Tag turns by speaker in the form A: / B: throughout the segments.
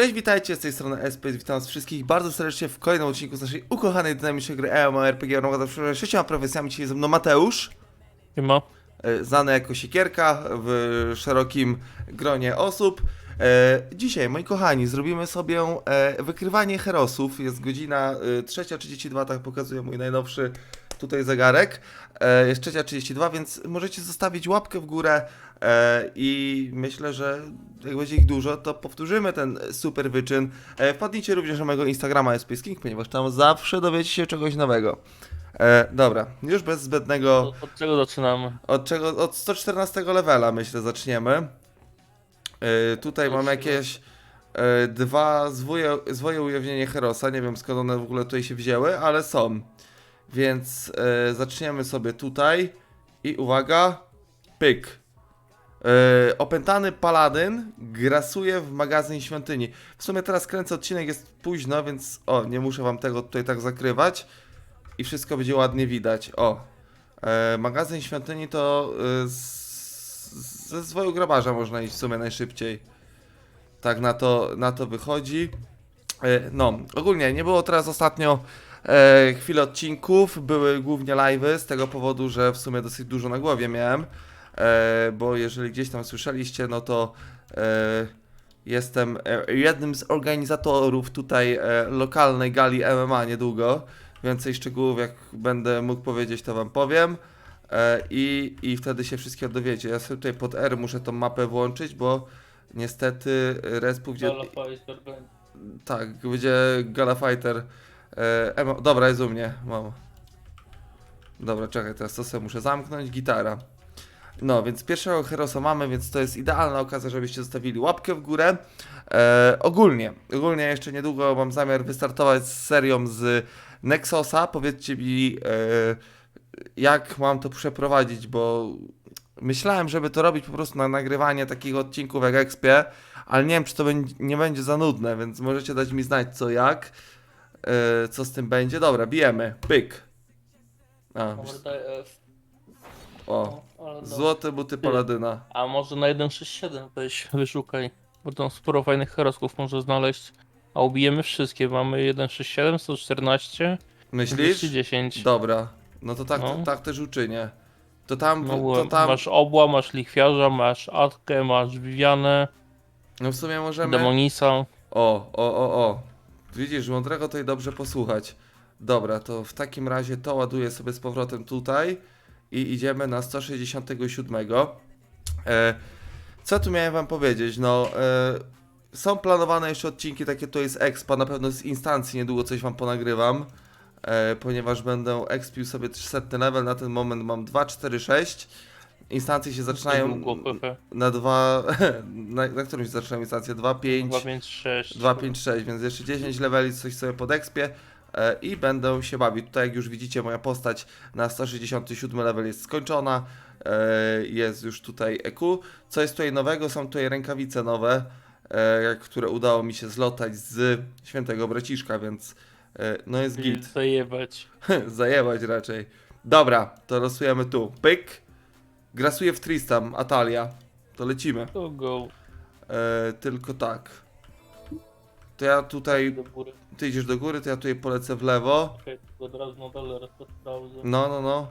A: Cześć, witajcie, z tej strony SPS, witam was wszystkich bardzo serdecznie w kolejnym odcinku z naszej ukochanej, dynamicznej gry Armada z sześcioma profesjami. Dzisiaj ze mną Mateusz,
B: Siema.
A: e, znany jako Siekierka w szerokim gronie osób. E, Dzisiaj, moi kochani, zrobimy sobie e, wykrywanie herosów. Jest godzina e, 3.32, tak pokazuje mój najnowszy tutaj zegarek. Jest 3.32, więc możecie zostawić łapkę w górę i myślę, że jak będzie ich dużo, to powtórzymy ten super wyczyn. E, Wpadnijcie również na mojego Instagrama SPS King, ponieważ tam zawsze dowiecie się czegoś nowego. E, dobra, już bez zbędnego...
B: Od, od czego zaczynamy?
A: Od czego? Od 114 levela myślę zaczniemy. Yy, tutaj mam jakieś yy, dwa zwoje, zwoje ujawnienie Herosa. Nie wiem skąd one w ogóle tutaj się wzięły, ale są. Więc yy, zaczniemy sobie tutaj. I uwaga, pyk. Yy, opętany paladyn grasuje w magazyn świątyni. W sumie teraz kręcę odcinek, jest późno, więc o, nie muszę wam tego tutaj tak zakrywać. I wszystko będzie ładnie widać. O, E, magazyn świątyni to e, z, ze zwoju grabarza można iść w sumie najszybciej. Tak na to, na to wychodzi. E, no, ogólnie nie było teraz ostatnio e, chwilę odcinków, były głównie live'y z tego powodu, że w sumie dosyć dużo na głowie miałem. E, bo jeżeli gdzieś tam słyszeliście, no to e, jestem e, jednym z organizatorów tutaj lokalnej gali MMA niedługo. Więcej szczegółów, jak będę mógł powiedzieć, to wam powiem. I, I wtedy się wszystkiego dowiecie. Ja sobie tutaj pod R muszę tą mapę włączyć, bo niestety Respu gdzie. Tak, będzie Gala Fighter. E, dobra, jest u mnie. Mam. Dobra, czekaj, teraz to sobie muszę zamknąć. Gitara. No, więc pierwszego Herosa mamy, więc to jest idealna okazja, żebyście zostawili łapkę w górę. E, ogólnie, ogólnie jeszcze niedługo mam zamiar wystartować z serią z Nexosa. Powiedzcie mi, e, jak mam to przeprowadzić, bo myślałem, żeby to robić po prostu na nagrywanie takich odcinków jak Expie, ale nie wiem, czy to będzie, nie będzie za nudne, więc możecie dać mi znać co jak, e, co z tym będzie. Dobra, bijemy, pyk. A, o, złote buty paladyna.
B: A może na 1.6.7 weź wyszukaj, bo tam sporo fajnych herosków może znaleźć. A ubijemy wszystkie, mamy 1.6.7, 114,
A: Myślisz?
B: 210.
A: Dobra, no to tak,
B: No.
A: tak też uczynię. To tam,
B: No,
A: to tam,
B: Masz obła, masz lichwiarza, masz Atkę, masz Vivianę,
A: no w sumie możemy...
B: Demonisa.
A: O, o, o, o. Widzisz, mądrego i dobrze posłuchać. Dobra, to w takim razie to ładuję sobie z powrotem tutaj i idziemy na 167. E, co tu miałem wam powiedzieć? No, e, są planowane jeszcze odcinki takie tutaj z Expa, na pewno z instancji niedługo coś wam ponagrywam, e, ponieważ będę expił sobie 300 level, na ten moment mam 2, 4, 6. Instancje się zaczynają na dwa, na, na którym się zaczynają instancje? 2, 5,
B: 2, 5, 6.
A: 2, 5, 6, więc jeszcze 10 leveli, coś sobie podekspię i będę się bawić. Tutaj jak już widzicie moja postać na 167 level jest skończona, e, jest już tutaj EQ. Co jest tutaj nowego? Są tutaj rękawice nowe, e, które udało mi się zlotać z świętego braciszka, więc e, no jest git.
B: Zajebać.
A: Zajebać raczej. Dobra, to losujemy tu. Pyk. Grasuje w Tristam, Atalia. To lecimy.
B: To go.
A: E, tylko tak. To ja tutaj
B: Do góry.
A: ty idziesz do góry, to ja tutaj polecę w lewo.
B: Okej, od razu model raz to sprawdzę.
A: No, no, no.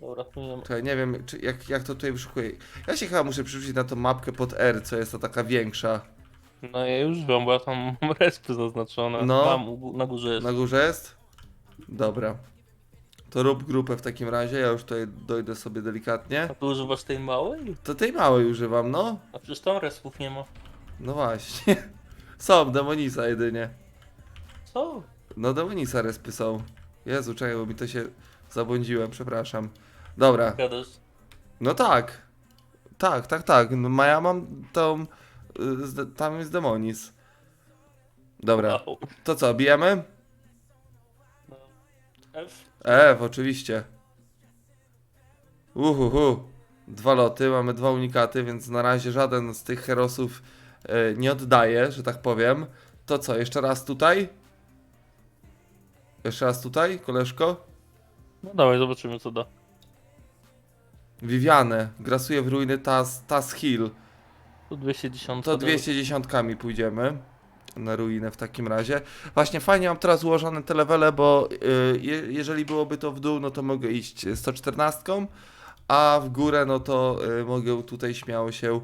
B: Dobra, tu nie ma.
A: Czekaj, nie wiem, czy, jak, jak to tutaj wyszukuję. Ja się chyba muszę przerzucić na tą mapkę pod R, co jest to taka większa.
B: No ja już wiem, bo ja tam mam respy zaznaczone.
A: No.
B: U gó- na górze jest.
A: Na górze jest? Dobra. To rób grupę w takim razie, ja już tutaj dojdę sobie delikatnie.
B: A tu używasz tej małej?
A: To tej małej używam, no.
B: A przecież tam respów nie ma.
A: No właśnie. Są, demonisa jedynie.
B: Co?
A: No demonisa respy są. Jezu, czekaj, bo mi to się zabłądziłem, przepraszam. Dobra,
B: Gadasz?
A: no tak. Tak, tak, tak. No, ma- ja mam tą... y, z- Tam jest demonis. Dobra,
B: Au.
A: to co, bijemy?
B: No. F?
A: F, oczywiście. Uhuhu. Dwa loty, mamy dwa unikaty, więc na razie żaden z tych herosów nie oddaje, że tak powiem. To co, jeszcze raz tutaj? Jeszcze raz tutaj, koleżko?
B: No dawaj, zobaczymy co da.
A: Viviane, grasuje w ruiny Tas, Tas Hill.
B: Tu 210.
A: To 210 pójdziemy. na ruinę w takim razie. Właśnie fajnie mam teraz ułożone te levele, bo y, je, jeżeli byłoby to w dół, no to mogę iść 114, a w górę, no to y, mogę tutaj śmiało się,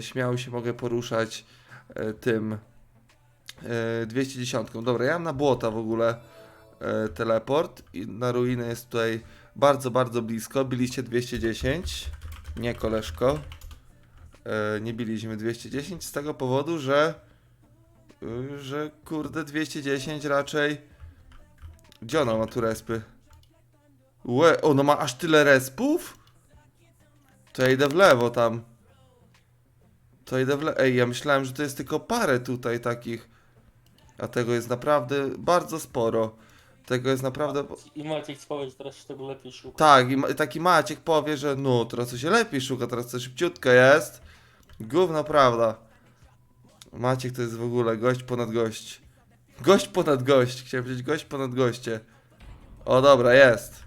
A: śmiało się mogę poruszać y, tym y, 210. Dobra, ja mam na błota w ogóle teleport i na ruinę jest tutaj bardzo, bardzo blisko. Biliście 210, nie koleżko. Nie biliśmy 210 z tego powodu, że że kurde 210 raczej gdzie ona ma tu respy? Łe, ono ma aż tyle respów? To ja idę w lewo tam. To idę w. Ej, ja myślałem, że to jest tylko parę tutaj takich. A tego jest naprawdę bardzo sporo. Tego jest naprawdę.
B: I Maciek powie, że teraz się tego lepiej szuka.
A: Tak, i ma- taki Maciek powie, że no, teraz to się lepiej szuka, teraz to szybciutko jest. Gówno prawda. Maciek to jest w ogóle gość ponad gość. Gość ponad gość. Chciałem powiedzieć gość ponad goście. O dobra, jest.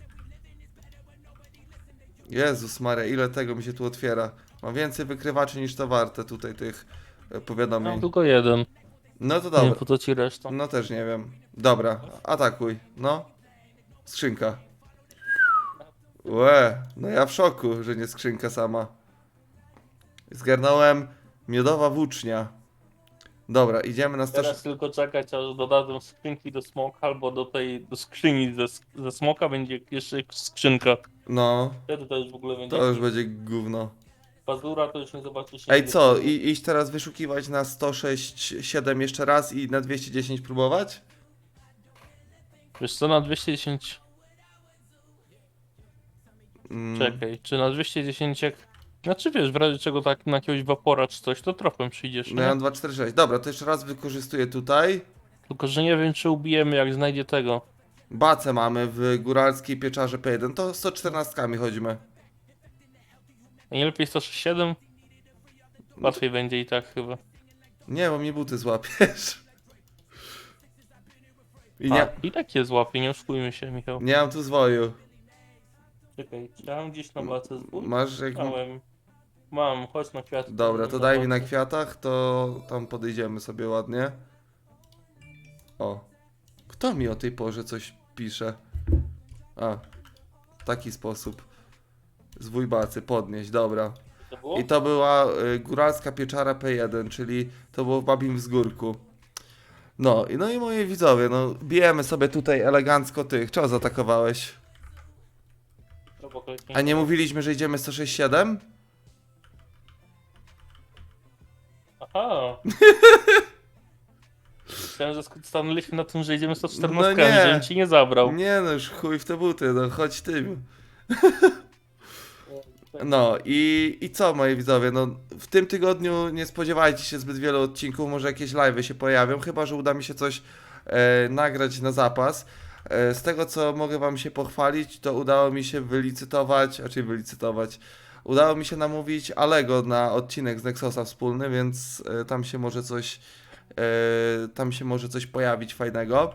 A: Jezus Maria, ile tego mi się tu otwiera. Mam więcej wykrywaczy niż to warte tutaj tych e,
B: Mam
A: powiadomień.
B: tylko jeden.
A: No to
B: Nie
A: dobra.
B: po co ci reszta.
A: No też nie wiem. Dobra, atakuj. No. Skrzynka. Łe, no ja w szoku, że nie skrzynka sama. Zgarnąłem miodowa włócznia. Dobra, idziemy na 100...
B: Teraz tylko czekać, aż dodadzą skrzynki do smoka, albo do tej, do skrzyni ze, ze smoka będzie jeszcze skrzynka.
A: No,
B: Wtedy to już w ogóle będzie.
A: to już będzie gówno.
B: Pazura to już nie zobaczysz.
A: Ej,
B: nigdy.
A: co? I, iść teraz wyszukiwać na 106,7 jeszcze raz i na 210 próbować?
B: Wiesz co, na 210...
A: Mm,
B: Czekaj, czy na 210 jak... Znaczy wiesz, w razie czego tak na jakiegoś wapora czy coś, to tropem przyjdziesz,
A: No ja
B: nie?
A: mam 246. Dobra, to jeszcze raz wykorzystuję tutaj.
B: Tylko, że nie wiem, czy ubijemy, jak znajdzie tego.
A: Bacę mamy w góralskiej pieczarze P1. To 114 chodźmy.
B: A nie lepiej 167? Łatwiej będzie i tak chyba.
A: Nie, bo mi buty złapiesz. I
B: A,
A: nie,
B: i tak je złapie, nie oszukujmy się, Michał.
A: nie mam tu zwoju.
B: Czekaj, chciałem gdzieś na bacę zbój?
A: Masz jak...
B: Miałem. Mam, chodź na kwiaty.
A: Dobra, to daj mi na kwiatach, to tam podejdziemy sobie ładnie. O. Kto mi o tej porze coś pisze? A. W taki sposób. Zwój bacy, podnieść, dobra.
B: To?
A: I to była y, góralska pieczara P1, czyli to było w Babim Wzgórku. No, i no i moi widzowie, no bijemy sobie tutaj elegancko tych. Czego zaatakowałeś? A nie mówiliśmy, że idziemy 167?
B: Aha. Chciałem, że stanęliśmy na tym, że idziemy 114,
A: No
B: no
A: nie.
B: żebym ci nie zabrał.
A: Nie no, już chuj w te buty, no chodź tym. No i, i co moi widzowie, no w tym tygodniu nie spodziewajcie się zbyt wielu odcinków, może jakieś live'y się pojawią, chyba że uda mi się coś e, nagrać na zapas. E, z tego co mogę wam się pochwalić, to udało mi się wylicytować, raczej wylicytować, udało mi się namówić Alego na odcinek z Nexosa wspólny, więc e, tam się może coś, e, tam się może coś pojawić fajnego.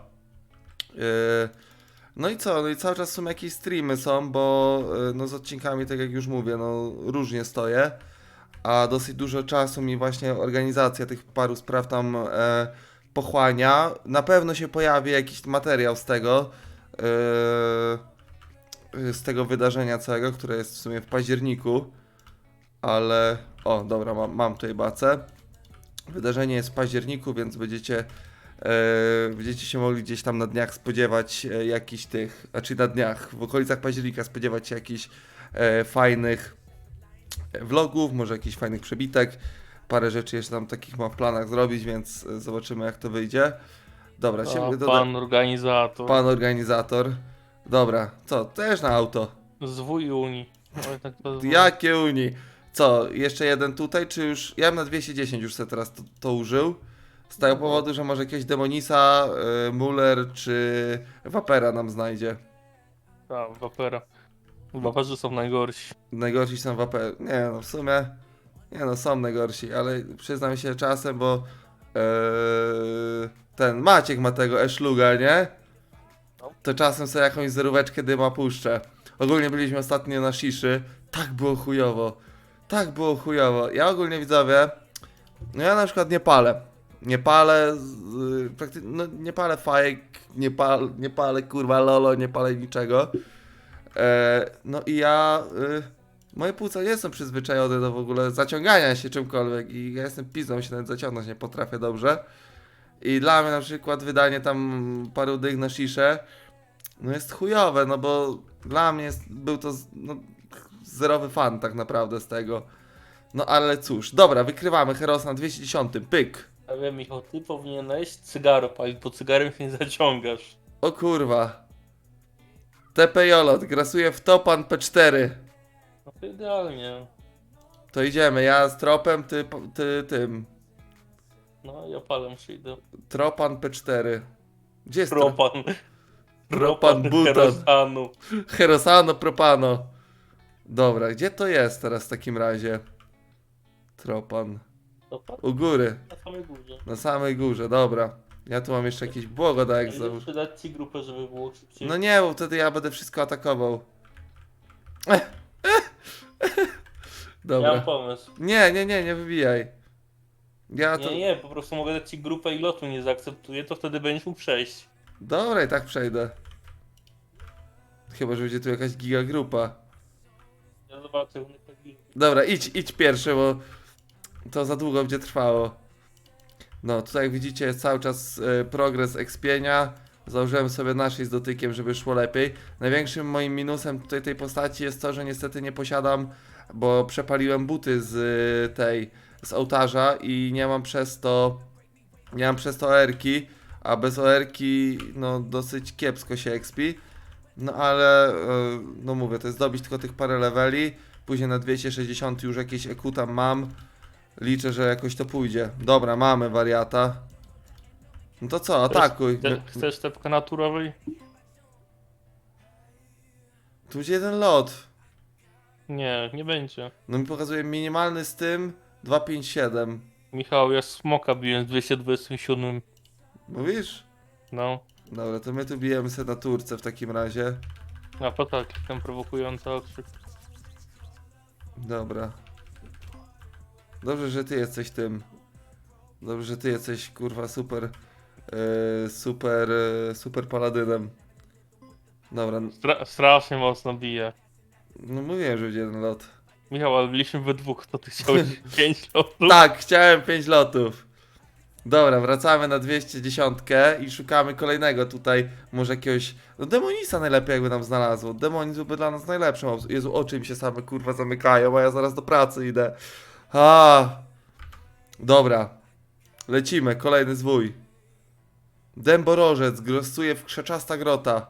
A: E, no i co? No i cały czas są jakieś streamy są, bo y, no z odcinkami, tak jak już mówię, no różnie stoję, a dosyć dużo czasu mi właśnie organizacja tych paru spraw tam e, pochłania. Na pewno się pojawi jakiś materiał z tego, e, z tego wydarzenia całego, które jest w sumie w październiku, ale o, dobra, mam, mam tutaj bacę. Wydarzenie jest w październiku, więc będziecie E, będziecie się mogli gdzieś tam na dniach spodziewać e, jakichś tych, znaczy na dniach, w okolicach października spodziewać się jakichś e, fajnych e, vlogów, może jakichś fajnych przebitek. Parę rzeczy jeszcze tam takich mam w planach zrobić, więc e, zobaczymy jak to wyjdzie. Dobra,
B: A,
A: się, doda-
B: pan organizator.
A: pan organizator. Dobra, co, też na auto.
B: Zwój Unii. Ale tak.
A: Jakie Unii? Co, jeszcze jeden tutaj, czy już, ja bym na 210 już sobie teraz to, to użył. Z tego powodu, że może jakiegoś Demonisa, y, Muller czy Vapera nam znajdzie.
B: Tak, wapera. Waperzy są najgorsi.
A: Najgorsi są Vaper. Nie no, w sumie. Nie no, są najgorsi, ale przyznam się czasem, bo yy, ten Maciek ma tego Eszluga, nie? To czasem sobie jakąś zeróweczkę dyma puszczę. Ogólnie byliśmy ostatnio na Shiszy. Tak było chujowo. Tak było chujowo. Ja ogólnie widzowie, no ja na przykład nie palę. Nie palę, prakty- no, nie palę fajek, nie, pal, nie palę kurwa lolo, nie palę niczego. E, no i ja, y, moje płuca nie są przyzwyczajone do w ogóle zaciągania się czymkolwiek i ja jestem pizdą, się nawet zaciągnąć nie potrafię dobrze. I dla mnie na przykład wydanie tam paru dych na sziszę, no jest chujowe, no bo dla mnie jest, był to no, zerowy fan tak naprawdę z tego. No ale cóż, dobra, wykrywamy Heros na 210, pyk.
B: Ja wiem, Michał, ty powinieneś cygaro palić, bo cygarem się nie zaciągasz.
A: O kurwa. TP Jolot grasuje w Topan P4.
B: No to idealnie.
A: To idziemy, ja z tropem, ty, ty tym.
B: No, ja palem przyjdę.
A: Tropan P4. Gdzie jest trop?
B: Propan.
A: Propan butan.
B: kerosanu.
A: Herosano Propano. Dobra, gdzie to jest teraz w takim razie? Tropan. U góry,
B: Na samej górze.
A: na samej górze, dobra. Ja tu mam jeszcze jakiś błogodajek
B: Idę
A: załóż.
B: przydać ci grupę, żeby było szybciej.
A: No nie, bo wtedy ja będę wszystko atakował. Eh, eh,
B: Ja
A: Dobra.
B: mam pomysł.
A: Nie, nie, nie, nie wybijaj. Ja to.
B: Nie, nie, po prostu mogę dać ci grupę i lotu nie zaakceptuję, to wtedy będziesz mógł przejść.
A: Dobra, i tak przejdę. Chyba, że będzie tu jakaś gigagrupa.
B: Ja zobaczę, u mnie taki...
A: Dobra, idź, idź pierwszy, bo to za długo będzie trwało. No, tutaj jak widzicie jest cały czas e, progres expienia. Założyłem sobie naszej z dotykiem, żeby szło lepiej. Największym moim minusem tutaj tej postaci jest to, że niestety nie posiadam, bo przepaliłem buty z e, tej, z ołtarza i nie mam przez to, nie mam przez to OR-ki, a bez OR-ki no dosyć kiepsko się expi. No ale, e, no mówię, to jest dobić tylko tych parę leveli. Później na 260 już jakieś tam mam. Liczę, że jakoś to pójdzie. Dobra, mamy wariata. No to co, atakuj.
B: Chcesz, chcesz tepka naturowej?
A: Tu będzie jeden lot.
B: Nie, nie będzie.
A: No mi pokazuje minimalny z tym 257.
B: Michał, ja smoka biłem z 227.
A: Mówisz?
B: No.
A: Dobra, to my tu bijemy sobie na turce w takim razie.
B: A po tak, ten prowokujący okrzyk.
A: Dobra. Dobrze, że ty jesteś tym. Dobrze, że ty jesteś kurwa super. e, super. e, super paladynem. Dobra,
B: Stra strasznie mocno bije.
A: no mówiłem, że będzie jeden lot.
B: Michał, ale byliśmy we dwóch, to ty chciałeś 5 lotów.
A: Tak, chciałem 5 lotów. Dobra, wracamy na 210 i szukamy kolejnego tutaj, może jakiegoś, no Demonisa najlepiej jakby nam znalazło. Demonis byłby dla nas najlepszym. Jezu, oczy mi się same kurwa zamykają, a ja zaraz do pracy idę. A. Dobra. Lecimy, kolejny zwój. Dęborożec grosuje w krzaczasta grota.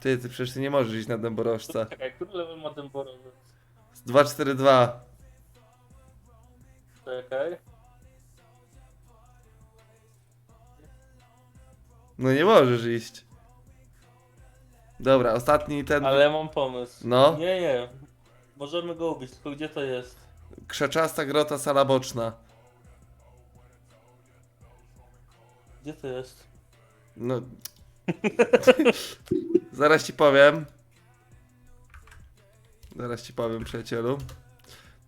A: Ty, ty przecież ty nie możesz iść na dęborożca.
B: Czekaj, który level ma ten borowiec?
A: 242.
B: Czekaj.
A: No nie możesz iść. Dobra, ostatni ten.
B: Ale ja mam pomysł.
A: No.
B: Nie, nie. Możemy go ubić, tylko gdzie to jest?
A: Krzaczasta grota, sala boczna.
B: Gdzie to jest?
A: No. Zaraz ci powiem. Zaraz ci powiem, przyjacielu.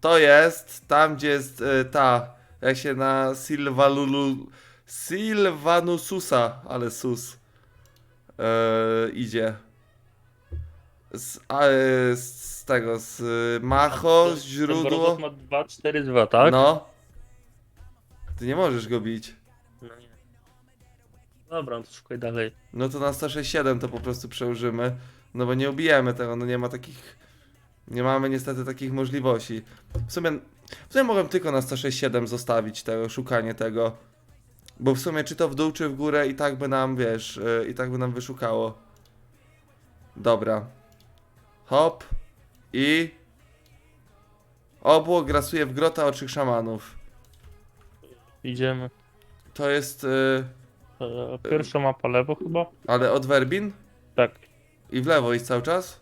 A: To jest tam, gdzie jest y, ta. Jak się na Silvalulu. Silvanususa, ale sus. y, idzie. Z, a, y, z tego, z y, Macho, z
B: Ten
A: źródło.
B: borowiec ma 2, 4, 2, tak?
A: No. Ty nie możesz go bić.
B: No nie. Dobra, no to szukaj dalej.
A: No to na 167 to po prostu przełożymy. No bo nie ubijemy tego, no nie ma takich. Nie mamy niestety takich możliwości. W sumie, w sumie mogłem tylko na 167 zostawić tego, szukanie tego. Bo w sumie czy to w dół, czy w górę i tak by nam, wiesz, yy, i tak by nam wyszukało. Dobra. Hop. I... Obłok grasuje w grota oczych szamanów.
B: Idziemy.
A: To jest... Yy,
B: E, Pierwsza mapa lewo chyba?
A: ale od Werbin?
B: Tak.
A: I w lewo iść cały czas?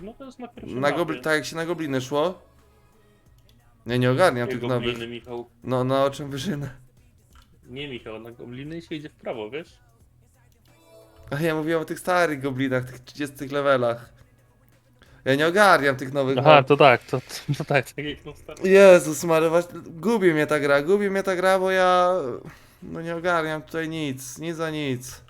B: No to jest na pierwszej
A: Na
B: mapie.
A: gobli- tak jak się na gobliny szło? Nie, nie ogarniam
B: Nie
A: tych
B: gobliny,
A: nowych.
B: Michał.
A: No, na o czym wyżynę.
B: Nie Michał, na gobliny się idzie w prawo, wiesz?
A: A ja mówiłem o tych starych goblinach, tych 30 levelach. Ja nie ogarniam tych nowych
B: Aha,
A: map.
B: to tak, to, to tak, tak jak.
A: Jezus Mary, właśnie gubi mnie ta gra, gubi mnie ta gra, bo ja no nie ogarniam tutaj nic, nic za nic.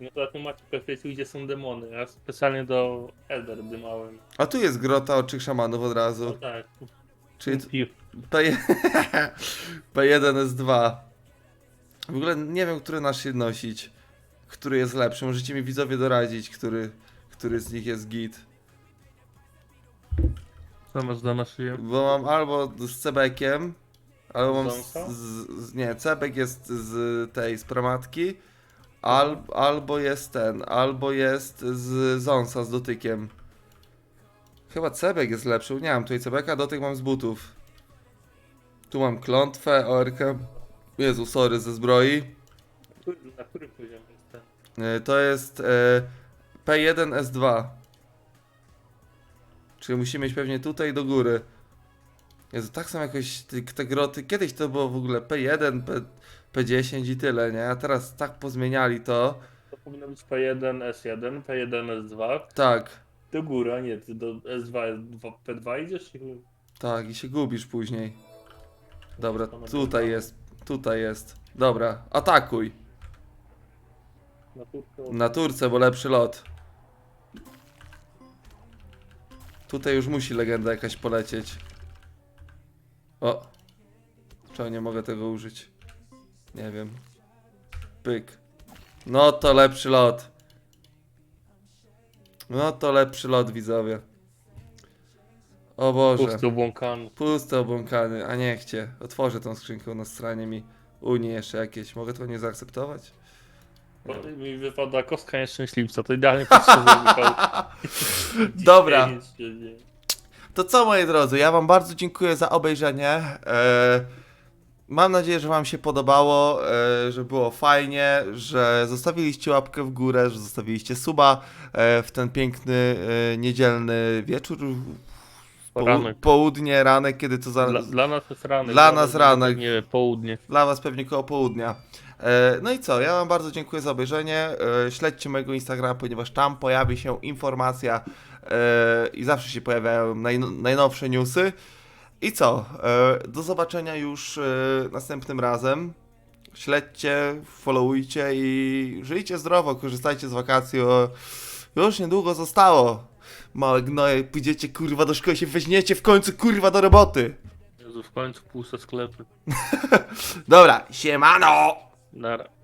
B: No to na tym macie perfekcji, gdzie są demony. Ja specjalnie do Elder dymałem.
A: A tu jest grota oczych szamanów od
B: No
A: razu.
B: tak.
A: Czyli
B: Piw.
A: P... P1 S2. W ogóle nie wiem, który nasz się nosić. Który jest lepszy. Możecie mi widzowie doradzić, który, który z nich jest git.
B: Co masz do naszej?
A: Bo mam albo z Cebekiem, albo mam z, z, Nie, Cebek jest z tej, z Pramatki. Al, albo jest ten, albo jest z Zonsa z dotykiem. Chyba Cebek jest lepszy. Nie mam tutaj Cebeka, dotyk mam z butów. Tu mam klątwę, orkę. Jezu, sorry, ze zbroi.
B: Na którym poziomie jest ten?
A: E, To jest e, P1 S2. Czyli musimy iść pewnie tutaj do góry. Jezu, tak są jakoś te, te groty. Kiedyś to było w ogóle P1, P, P10 i tyle, nie? A teraz tak pozmieniali to.
B: To powinno być P1, S1, P1, S2.
A: Tak,
B: Do góry, a nie, ty do S2, P2 idziesz? i-
A: tak, i się gubisz później. Dobra, tutaj jest, tutaj jest. Dobra, atakuj.
B: Na
A: Turce, bo lepszy lot. Tutaj już musi legenda jakaś polecieć. O! Czemu nie mogę tego użyć? Nie wiem. Pyk. No to lepszy lot. No to lepszy lot, widzowie. O Boże.
B: Pusty obłąkany.
A: Puste obłąkany, a nie chcie. Otworzę tą skrzynkę na stronie mi Unii jeszcze jakieś. Mogę to nie zaakceptować?
B: Potem mi wypada kostka nieszczęśliwca, to idealnie Michał.
A: Dobra. To co, moi drodzy, ja Wam bardzo dziękuję za obejrzenie. E, mam nadzieję, że Wam się podobało, e, że było fajnie, że zostawiliście łapkę w górę, że zostawiliście suba e, w ten piękny niedzielny wieczór.
B: Ranek.
A: południe, ranek, kiedy to za,
B: Dla, dla nas jest ranek.
A: Dla nas ranek.
B: Nie południe.
A: Dla Was pewnie koło południa. E, No i co, ja Wam bardzo dziękuję za obejrzenie. E, Śledźcie mojego Instagrama, ponieważ tam pojawi się informacja e, i zawsze się pojawiają najno- najnowsze newsy. I co, do zobaczenia już następnym razem. Śledźcie, followujcie i żyjcie zdrowo, korzystajcie z wakacji, o, już niedługo zostało. Małe gnoje, pójdziecie kurwa do szkoły, się weźmiecie w końcu kurwa do roboty.
B: Jezu, w końcu puste sklepy.
A: Dobra, siemano!
B: Nada.